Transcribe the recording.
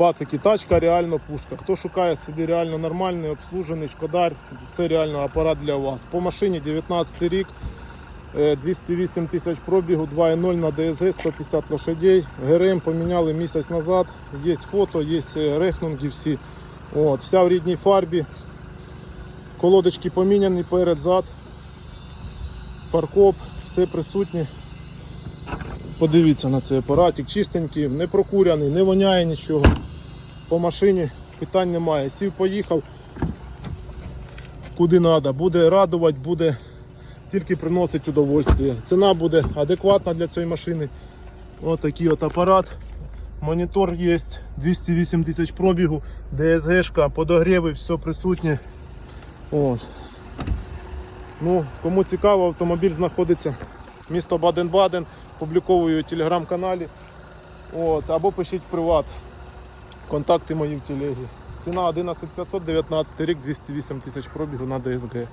Пацики, тачка реально пушка. Хто шукає собі реально нормальний, обслужений шкодар, це реально апарат для вас. По машині 19 рік, е, 208 тисяч пробігу, 2.0 на DSG, 150 лошадей. ГРМ поміняли місяць назад. Є фото, є е, рехнунги всі. От, вся в рідній фарбі. Колодочки поміняні перед зад. Фаркоп, все присутнє. Подивіться на цей апаратик, чистенький, не прокуряний, не воняє нічого. По машині питань немає. Сів, поїхав куди треба. Буде радувати, буде тільки приносити удовольствие. Ціна буде адекватна для цієї машини. Ось такий от апарат. Монітор є, 208 тисяч пробігу, DSG-шка, подогріви, все присутнє. От. Ну, кому цікаво, автомобіль знаходиться місто Баден-Баден, публіковую у телеграм-каналі. Або пишіть в приват. Контакти мої в телегі. Ціна 11500, 19 рік, 208 тисяч пробігу на DSG.